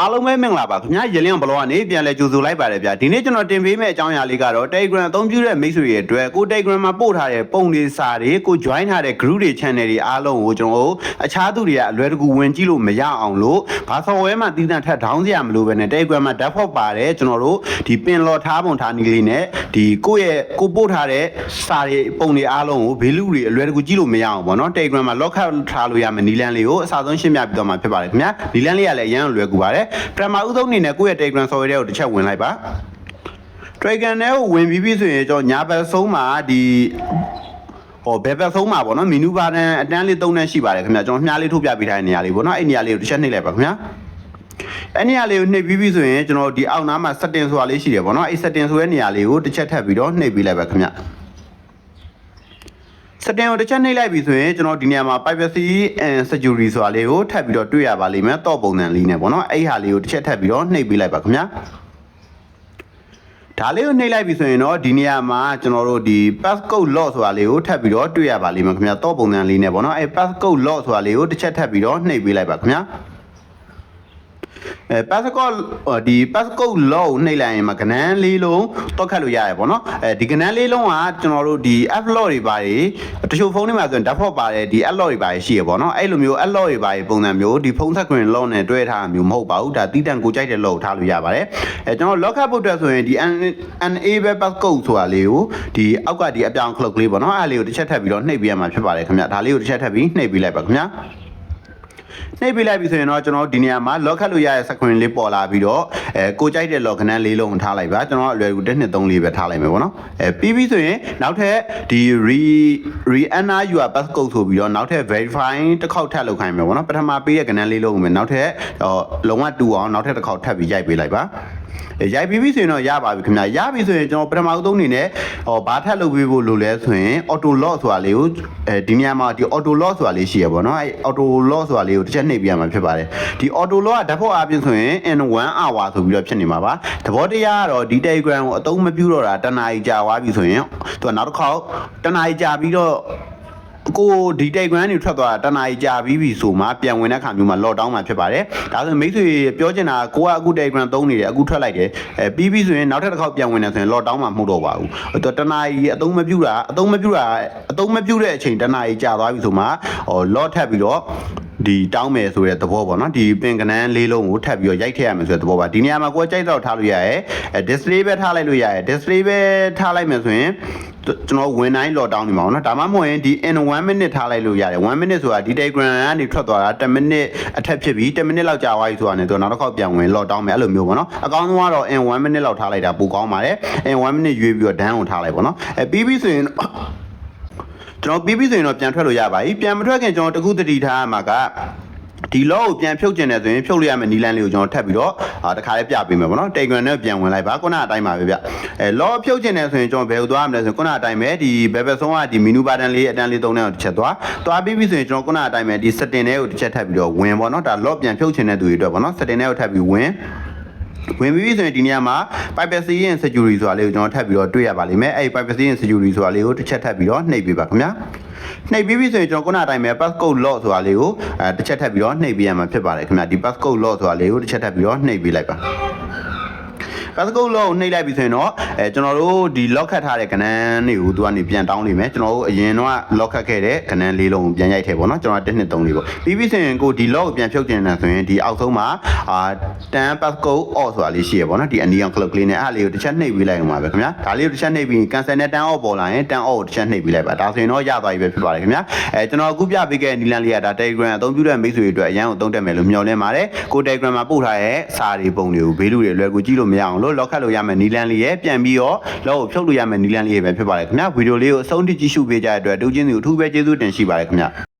အားလုံးပဲမင်္ဂလာပါခင်ဗျာရလင်းဘလောကနေပြန်လဲကြိုဆိုလိုက်ပါတယ်ဗျာဒီနေ့ကျွန်တော်တင်ပေးမယ့်အကြောင်းအရာလေးကတော့ Telegram အသုံးပြုတဲ့မိတ်ဆွေတွေအတွက်ကို Telegram မှာပို့ထားတဲ့ပုံတွေစာတွေကို join ထားတဲ့ group တွေ channel တွေအားလုံးကိုကျွန်တော်တို့အခြားသူတွေကအလွယ်တကူဝင်ကြည့်လို့မရအောင်လို့ဘာ software မှာတည်တံ့ထပ်ထောင်းစရာမလိုပဲနဲ့ Telegram မှာ default ပါတယ်ကျွန်တော်တို့ဒီပင်လော်ထားပုံထားနည်းလေးနဲ့ဒီကိုယ့်ရဲ့ကိုပို့ထားတဲ့စာတွေပုံတွေအားလုံးကိုဘေးလူတွေအလွယ်တကူကြည့်လို့မရအောင်ပေါ့နော် Telegram မှာ lock out ထားလို့ရမယ်နီလန်းလေးကိုအစားဆုံးရှင်းပြပြီးတော့မှာဖြစ်ပါတယ်ခင်ဗျာနီလန်းလေးကလည်းအရင်လွယ်ကူပါတယ်ပထမဦးဆုံးအနေနဲ့ကိုယ့်ရဲ့ Telegram software တွေကိုတစ်ချက်ဝင်လိုက်ပါ Telegram နဲ့ကိုဝင်ပြီးပြီဆိုရင်ကျွန်တော်ညာဘက်ဆုံးမှာဒီဟောဘယ်ဘက်ဆုံးမှာပေါ့နော်မီနူဘာတန်အတန်းလေးသုံးတန်းရှိပါတယ်ခင်ဗျာကျွန်တော်မြားလေးထုတ်ပြပေးထားတဲ့နေရာလေးပေါ့နော်အဲ့နေရာလေးကိုတစ်ချက်နှိပ်လိုက်ပါခင်ဗျာအဲ့နေရာလေးကိုနှိပ်ပြီးပြီဆိုရင်ကျွန်တော်ဒီအောက်နားမှာ setting ဆိုတာလေးရှိတယ်ပေါ့နော်အဲ့ setting ဆိုတဲ့နေရာလေးကိုတစ်ချက်ထပ်ပြီးတော့နှိပ်ပြီးလိုက်ပါခင်ဗျာ setting ကိုတစ်ချက်နှိပ်လိုက်ပြီဆိုရင်ကျွန်တော်ဒီနေရာမှာ privacy and security ဆိုတာလေးကိုထပ်ပြီးတော့တွေ့ရပါလိမ့်မယ်တော့ပုံစံလေးနဲ့ပေါ့နော်အဲ့ဟာလေးကိုတစ်ချက်ထပ်ပြီးတော့နှိပ်ပြီးလိုက်ပါခင်ဗျာဒါလေးကိုနှိပ်လိုက်ပြီဆိုရင်တော့ဒီနေရာမှာကျွန်တော်တို့ဒီ passcode lock ဆိုတာလေးကိုထပ်ပြီးတော့တွေ့ရပါလိမ့်မယ်ခင်ဗျာတော့ပုံစံလေးနဲ့ပေါ့နော်အဲ့ passcode lock ဆိုတာလေးကိုတစ်ချက်ထပ်ပြီးတော့နှိပ်ပေးလိုက်ပါခင်ဗျာ အဲ passport ဒီ passport လောကိုနှိပ်လိုက်ရင်မကနန်းလေးလုံးတောက်ခတ်လို့ရတယ်ပေါ့နော်အဲဒီကနန်းလေးလုံးကကျွန်တော်တို့ဒီ app lock တွေပါတွေတချို့ဖုန်းတွေမှာဆိုရင် default ပါတယ်ဒီ app lock တွေပါရှိရပေါ့နော်အဲ့လိုမျိုး app lock တွေပါပုံစံမျိုးဒီဖုန်းဆက်ခွင် lock နဲ့တွဲထားတာမျိုးမဟုတ်ပါဘူးဒါတီးတန့်ကိုကြိုက်တဲ့ lock ကိုထားလို့ရပါတယ်အဲကျွန်တော် lock ခတ်ဖို့အတွက်ဆိုရင်ဒီ enable passport ဆိုတာလေးကိုဒီအောက်ကဒီအပြောင် clock လေးပေါ့နော်အဲ့လေးကိုတစ်ချက်ထပ်ပြီးတော့နှိပ်ပေးရမှာဖြစ်ပါတယ်ခင်ဗျဒါလေးကိုတစ်ချက်ထပ်ပြီးနှိပ်ပေးလိုက်ပါခင်ဗျာ နှိပ်ပေးလိုက်ပြီဆိုရင်တော့ကျွန်တော်ဒီနေရာမှာ lock ခတ်လို့ရတဲ့ screen လေးပေါ်လာပြီးတော့အဲကိုကြိုက်တဲ့ lock ခဏလေးလုံးထားလိုက်ပါကျွန်တော်အလွယ်ကူ1 2 3လေးပဲထားလိုက်မယ်ပေါ့နော်အဲပြီးပြီဆိုရင်နောက်ထပ်ဒီ re re enter your passcode ဆိုပြီးတော့နောက်ထပ် verify တစ်ခေါက်ထပ်လုပ်ခိုင်းမယ်ပေါ့နော်ပထမပေးတဲ့ကဏ္ဍလေးလုံးကိုမယ်နောက်ထပ်ဟောလုံးဝတူအောင်နောက်ထပ်တစ်ခေါက်ထပ်ပြီးရိုက်ပေးလိုက်ပါအဲ ရိုက်ပြီးပြီဆိုရင်တော့ရပါပြီခင်ဗျာရပြီဆိုရင်ကျွန်တော်ပထမဦးဆုံးအနေနဲ့ဟောဘာထပ်လုပ်ပေးဖို့လိုလဲဆိုရင် auto lock ဆိုတာလေးကိုအဲဒီနေရာမှာဒီ auto lock ဆိုတာလေးရှိရပေါ့နော်အဲ auto lock ဆိုတာလေးကိုတစ်ချက်နှိပ်ပြရမှာဖြစ်ပါတယ်ဒီ auto lock ကဓာတ်ဖို့အပြင်ဆိုရင် in 1 hour ဆိုပြီးတော့ဖြစ်နေမှာပါသဘောတရားကတော့ဒီ Telegram ကိုအသုံးမပြုတော့တာတနားကြီးကြာသွားပြီဆိုရင်သူကနောက်တစ်ခေါက်တနားကြီးကြာပြီးတော့ ကိုဒီ Telegram တွေထွက်သွားတာတနားကြီးကြာပြီးပြီဆိုမှပြန်ဝင်တဲ့ခါမျိုးမှာ lockdown မှာဖြစ်ပါတယ်ဒါဆိုရင်မိတ်ဆွေပြောချင်တာကိုကအခု Telegram သုံးနေတယ်အခုထွက်လိုက်တယ်အဲပြီးပြီဆိုရင်နောက်ထပ်တစ်ခေါက်ပြန်ဝင်တယ်ဆိုရင် lockdown မှာမဟုတ်တော့ပါဘူးသူတနားကြီးအသုံးမပြုတာအသုံးမပြုတာအသုံးမပြုတဲ့အချိန်တနားကြီးကြာသွားပြီဆိုမှဟော lock ထပ်ပြီးတော့ ဒီတောင်းမယ်ဆိုတဲ့သဘောပေါ့နော်ဒီပင်ကနန်းလေးလုံးကိုထပ်ပြီးတော့ရိုက်ထည့်ရမယ်ဆိုတဲ့သဘောပါဒီနေရာမှာကိုယ်ကြိုက်တော့ထားလို့ရရဲအဲ display ပဲထားလိုက်လို့ရရဲ display ပဲထားလိုက်မယ်ဆိုရင်ကျွန်တော်ဝင်တိုင်း lock down နေမှာပေါ့နော်ဒါမှမဟုတ်ရင်ဒီ in 1 minute ထားလိုက်လို့ရတယ်1 minute ဆိုတာဒီ Telegram ကနေထွက်သွားတာ10 minute အထက်ဖြစ်ပြီး10 minute လောက်ကြာသွားပြီဆိုတာねသူနောက်တစ်ခေါက်ပြန်ဝင် lock down မယ်အဲ့လိုမျိုးပေါ့နော်အကောင်းဆုံးကတော့ in 1 minute လောက်ထားလိုက်တာပိုကောင်းပါတယ် in 1 minute ရွေးပြီးတော့ down ကိုထားလိုက်ပေါ့နော်အဲပြီးပြီဆိုရင် ကျွန်တော်ပြီးပြီဆိုရင်တော့ပြန်ထွက်လို့ရပါပြီပြန်မထွက်ခင်ကျွန်တော်တခုတတိထားရမှာကဒီလောကိုပြန်ဖြုတ်ကျင်တယ်ဆိုရင်ဖြုတ်လို့ရမယ့်နီလန်းလေးကိုကျွန်တော်ထပ်ပြီးတော့အာတခါလေးပြပေးမယ်ပေါ့နော်တေဂရန်နဲ့ပြန်ဝင်လိုက်ပါခုနအတိုင်းပါပဲဗျအဲလောဖြုတ်ကျင်တယ်ဆိုရင်ကျွန်တော်ဘယ်ကိုသွားရမလဲဆိုရင်ခုနအတိုင်းပဲဒီဘယ်ဘက်ဆုံးကဒီမီနူဘတ်တန်လေးအတန်းလေးသုံးတဲ့ကိုတစ်ချက်သွားသွားပြီးပြီဆိုရင်ကျွန်တော်ခုနအတိုင်းပဲဒီ setting လေးကိုတစ်ချက်ထပ်ပြီးတော့ဝင်ပေါ့နော်ဒါလောပြန်ဖြုတ်ကျင်တဲ့သူတွေအတွက်ပေါ့နော် setting လေးကိုထပ်ပြီးဝင် ဝင်ပြီးပြီဆိုရင်ဒီနေရာမှာ privacy and security ဆိုတာလေးကိုကျွန်တော်ထပ်ပြီးတော့တွေ့ရပါလိမ့်မယ်အဲ့ဒီ privacy and security ဆိုတာလေးကိုတစ်ချက်ထပ်ပြီးတော့နှိပ်ပေးပါခင်ဗျာနှိပ်ပြီးပြီဆိုရင်ကျွန်တော်ခုနအတိုင်းပဲ passcode lock ဆိုတာလေးကိုအဲတစ်ချက်ထပ်ပြီးတော့နှိပ်ပေးရမှာဖြစ်ပါတယ်ခင်ဗျာဒီ passcode lock ဆိုတာလေးကိုတစ်ချက်ထပ်ပြီးတော့နှိပ်ပေးလိုက်ပါ passcode lock ကိုနှိပ်လိုက်ပြီဆိုရင်တော့အဲကျွန်တော်တို့ဒီ lock ခတ်ထားတဲ့ကဏ္ဍတွေကိုသူကနေပြန်တောင်းနေမယ်ကျွန်တော်တို့အရင်တော့ lock ခတ်ခဲ့တဲ့ကဏ္ဍလေးလုံးကိုပြန်ရိုက်ထည့်ပေါ့နော်ကျွန်တော်1 2 3လေးပေါ့ပြီးပြီဆိုရင်ကိုဒီ lock ကိုပြန်ဖြုတ်ကျင်တယ်ဆိုရင်ဒီအောက်ဆုံးမှာအာ10 passcode off ဆိုတာလေးရှိရပေါ့နော်ဒီ anion clock လေးနဲ့အဲ့လေးကိုတစ်ချက်နှိပ်ပေးလိုက်အောင်ပါပဲခင်ဗျာဒါလေးကိုတစ်ချက်နှိပ်ပြီး cancel နဲ့ 10 off ပေါ်လာရင် 10 off ကိုတစ်ချက်နှိပ်ပေးလိုက်ပါဒါဆိုရင်တော့ရသွားပြီပဲဖြစ်ပါတယ်ခင်ဗျာအဲကျွန်တော်အခုပြပေးခဲ့နီလန်လေးကဒါ Telegram အသုံးပြုတဲ့မိတ်ဆွေတွေအတွက်အရန်ကိုသုံးတက်မယ်လို့မျှော်လင့်ပါတယ်ကို Telegram မှာပို့ထားတဲ့စာတွေပုံတွေကိုဘေးလူတွေအလွယ်ကူကြည့်လို့မရအောင်လို့ lock ခတ်လို့ရမယ်နီလန်လေးရဲ့ပြန်ပြီးတော့လောကိုဖြုတ်လို့ရမယ်နီလန်လေးရဲ့ပဲဖြစ်ပါတယ်ခင်ဗျာဗီဒီယိုလေးကိုအဆုံးထိကြည့်ရှုပေးကြတဲ့အတွက်တူချင်းစီကိုအထူးပဲကျေးဇူးတင်ရှိပါတယ်ခင်ဗျာ